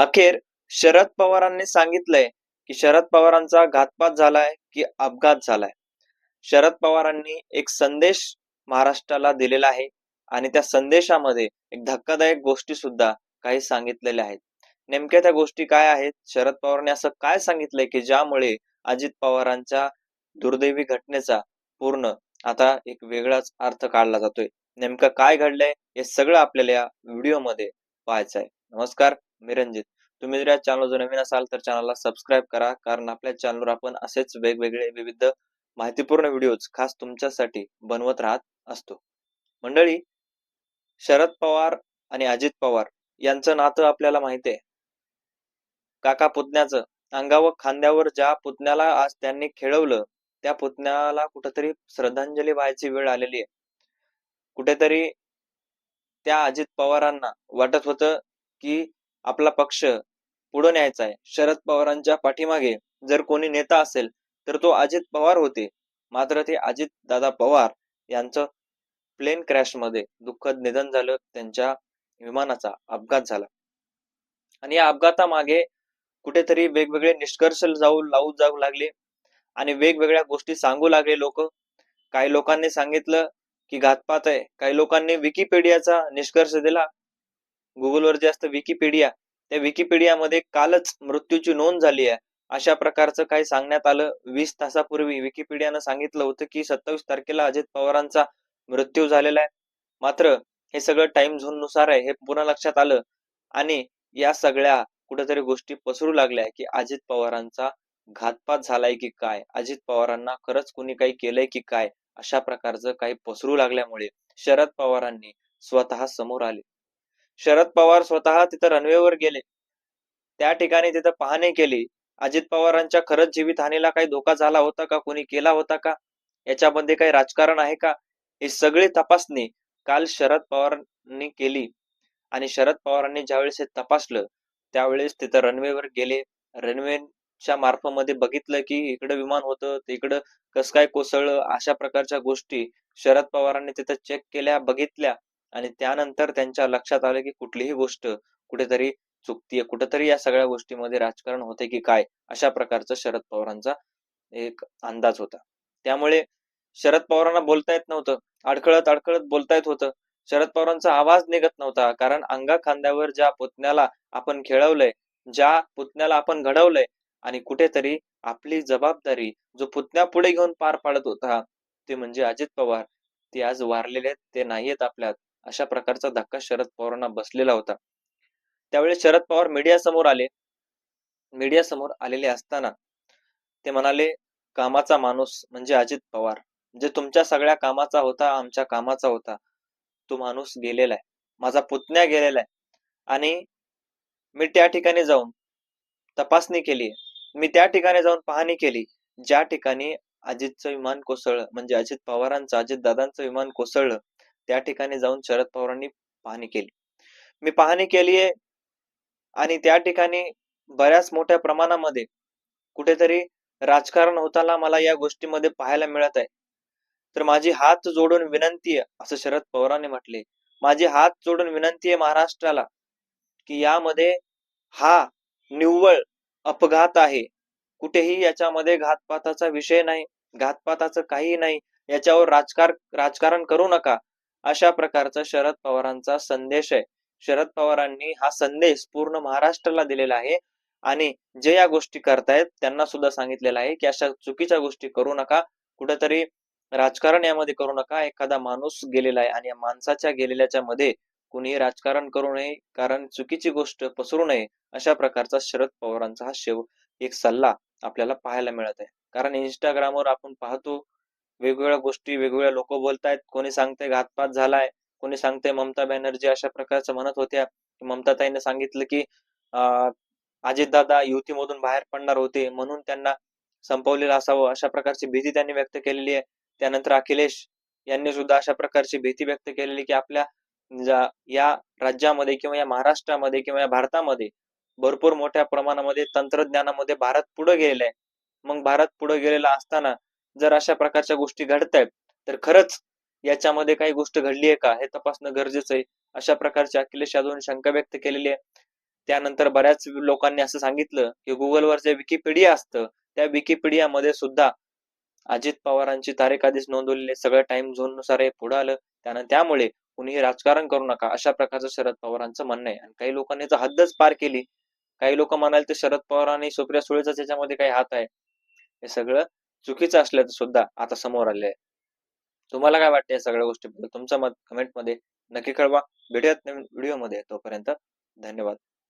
अखेर शरद पवारांनी सांगितलंय की शरद पवारांचा घातपात झालाय की अपघात झालाय. शरद पवारांनी एक संदेश महाराष्ट्राला दिलेला आहे आणि त्या संदेशामध्ये एक धक्कादायक गोष्टी सुद्धा काही सांगितलेल्या आहेत. नेमक्या त्या गोष्टी काय आहेत? शरद पवारांनी असं काय सांगितलंय की ज्यामुळे अजित पवारांच्या दुर्दैवी घटनेचा पूर्ण आता एक वेगळाच अर्थ काढला जातोय. नेमकं काय घडलंय हे सगळं आपल्याला या व्हिडिओमध्ये पाहायचं आहे नमस्कार. मी रंजित तुम्ही जर या चॅनल जर नवीन असाल तर चॅनलला सबस्क्राईब करा कारण आपल्या चॅनलवर आपण असेच वेगवेगळे विविध माहितीपूर्ण व्हिडिओज खास तुमच्यासाठी बनवत राहत असतो. मंडळी शरद पवार आणि अजित पवार यांचं नातं आपल्याला माहिती आहे. काका पुतण्याचं. अंगावर खांद्यावर ज्या पुतण्याला आज त्यांनी खेळवलं त्या पुतण्याला कुठेतरी श्रद्धांजली व्हायची वेळ आलेली आहे. कुठेतरी त्या अजित पवारांना वाटत होतं की आपला पक्ष पुढे न्यायचा आहे. शरद पवारांच्या पाठीमागे जर कोणी नेता असेल तर तो अजित पवार होते. मात्र ते अजित दादा पवार यांचं प्लेन क्रॅशमध्ये दुःखद निधन झालं. त्यांच्या विमानाचा अपघात झाला. आणि या अपघातामागे कुठेतरी वेगवेगळे निष्कर्ष जाऊ लावू जाऊ लागले. आणि वेगवेगळ्या गोष्टी सांगू लागले लोक. काही लोकांनी सांगितलं की घातपात आहे. काही लोकांनी विकिपीडियाचा निष्कर्ष दिला. गुगलवर जे असतं विकिपीडिया त्या विकिपीडियामध्ये कालच मृत्यूची नोंद झाली आहे. अशा प्रकारचं काही सांगण्यात आलं. वीस तासापूर्वी विकिपीडियानं सांगितलं होतं की सत्तावीस तारखेला अजित पवारांचा मृत्यू झालेला आहे. मात्र हे सगळं टाइम झोननुसार आहे हे पुन्हा लक्षात आलं. आणि या सगळ्या कुठेतरी गोष्टी पसरू लागल्या की अजित पवारांचा घातपात झालाय की काय? अजित पवारांना खरंच कुणी काही केलंय की काय? अशा प्रकारचं काही पसरू लागल्यामुळे शरद पवारांनी स्वतः समोर आले. शरद पवार स्वतः तिथं रनवेवर गेले. त्या ठिकाणी तिथं पाहणी केली. अजित पवारांच्या खरंच जीवितहानीला काही धोका झाला होता का? कोणी केला होता का? याच्यामध्ये काही राजकारण आहे का? ही सगळी तपासणी काल शरद पवारांनी केली. आणि शरद पवारांनी ज्यावेळेस हे तपासलं त्यावेळेस तिथं रनवेवर गेले. रनवेच्या मार्फमध्ये बघितलं की इकडं विमान होतं तिकडं इकडं कसं काय कोसळलं अशा प्रकारच्या गोष्टी शरद पवारांनी तिथं चेक केल्या बघितल्या. आणि त्यानंतर त्यांच्या लक्षात आलं की कुठलीही गोष्ट कुठेतरी चुकतीये. कुठेतरी या सगळ्या गोष्टीमध्ये राजकारण होते की काय? अशा प्रकारचा शरद पवारांचा एक अंदाज होता. त्यामुळे शरद पवारांना बोलता येत नव्हतं. अडखळत अडखळत बोलता येत होतं. शरद पवारांचा आवाज निघत नव्हता. कारण अंगा खांद्यावर ज्या पुतण्याला आपण खेळवलंय ज्या पुतण्याला आपण घडवलंय आणि कुठेतरी आपली जबाबदारी जो पुतण्या पुढे घेऊन पार पाडत होता ते म्हणजे अजित पवार. ते आज वारलेले आहेत ते नाहीयेत आपल्यात. अशा प्रकारचा धक्का शरद पवारांना बसलेला होता. त्यावेळी शरद पवार मीडिया समोर आले. मीडिया समोर आलेले असताना ते म्हणाले कामाचा माणूस म्हणजे अजित पवार. जे तुमच्या सगळ्या कामाचा होता आमच्या कामाचा होता. तो माणूस गेलेला आहे. माझा पुतण्या गेलेला आहे. आणि मी त्या ठिकाणी जाऊन तपासणी केली मी त्या ठिकाणी जाऊन पाहणी केली. ज्या ठिकाणी अजितचं विमान कोसळलं म्हणजे अजित पवारांचं अजित दादांचं विमान कोसळलं त्या ठिकाणी जाऊन शरद पवारांनी पाहणी केली. मी पाहणी केली आहे आणि त्या ठिकाणी बऱ्याच मोठ्या प्रमाणामध्ये कुठेतरी राजकारण होताना मला या गोष्टीमध्ये पाहायला मिळत आहे. तर माझी हात जोडून विनंती आहे असं शरद पवारांनी म्हटले. माझी हात जोडून विनंती आहे महाराष्ट्राला की यामध्ये हा निव्वळ अपघात आहे. कुठेही याच्यामध्ये घातपाताचा विषय नाही घातपाताचं काही नाही याच्यावर राजकार राजकारण करू नका. अशा प्रकारचा शरद पवारांचा संदेश आहे. शरद पवारांनी हा संदेश पूर्ण महाराष्ट्राला दिलेला आहे आणि जे या गोष्टी करतायत त्यांना सुद्धा सांगितलेलं आहे की अशा चुकीच्या गोष्टी करू नका. कुठेतरी राजकारण यामध्ये करू नका. एखादा माणूस गेलेला आहे आणि या माणसाच्या गेलेल्याच्या मध्ये कुणीही राजकारण करू नये कारण चुकीची गोष्ट पसरू नये अशा प्रकारचा शरद पवारांचा हा शेव एक सल्ला आपल्याला पाहायला मिळत आहे. कारण इंस्टाग्रामवर आपण पाहतो वेगवेगळ्या गोष्टी वेगवेगळ्या लोक बोलतायत. कोणी सांगते घातपात झालाय कोणी सांगते ममता बॅनर्जी अशा प्रकारचं म्हणत होत्या. ममताताईने सांगितलं की अं अजितदादा युतीमधून बाहेर पडणार होते म्हणून त्यांना संपवलेलं असावं अशा प्रकारची भीती त्यांनी व्यक्त केलेली आहे. त्यानंतर अखिलेश यांनी सुद्धा अशा प्रकारची भीती व्यक्त केलेली की आपल्या या राज्यामध्ये किंवा या महाराष्ट्रामध्ये किंवा या भारतामध्ये भरपूर मोठ्या प्रमाणामध्ये तंत्रज्ञानामध्ये भारत पुढे गेलेला आहे. मग भारत पुढे गेलेला असताना जर अशा प्रकारच्या गोष्टी घडत आहेत तर खरंच याच्यामध्ये काही गोष्ट घडली आहे का? हे तपासणं गरजेचं आहे. अशा प्रकारची अखिलेश यादवने शंका व्यक्त केलेली आहे. त्यानंतर बऱ्याच लोकांनी असं सांगितलं की गुगलवर जे विकिपीडिया असतं त्या विकिपीडियामध्ये सुद्धा अजित पवारांची तारीख आधीच नोंदवलेली सगळं टाइम झोननुसार हे पुढे आलं. त्यानं त्यामुळे कुणीही राजकारण करू नका. अशा प्रकारचं शरद पवारांचं म्हणणं आहे. आणि काही लोकांनी तर हद्दच पार केली. काही लोक म्हणाले तर शरद पवार आणि सुप्रिया सुळेचा त्याच्यामध्ये काही हात आहे. हे सगळं चुकीचं असल्याचं सुद्धा आता समोर आले आहे. तुम्हाला काय वाटते या सगळ्या गोष्टीबद्दल? तुमचं मत कमेंटमध्ये नक्की कळवा. भेटूयात नवीन व्हिडिओमध्ये तोपर्यंत धन्यवाद.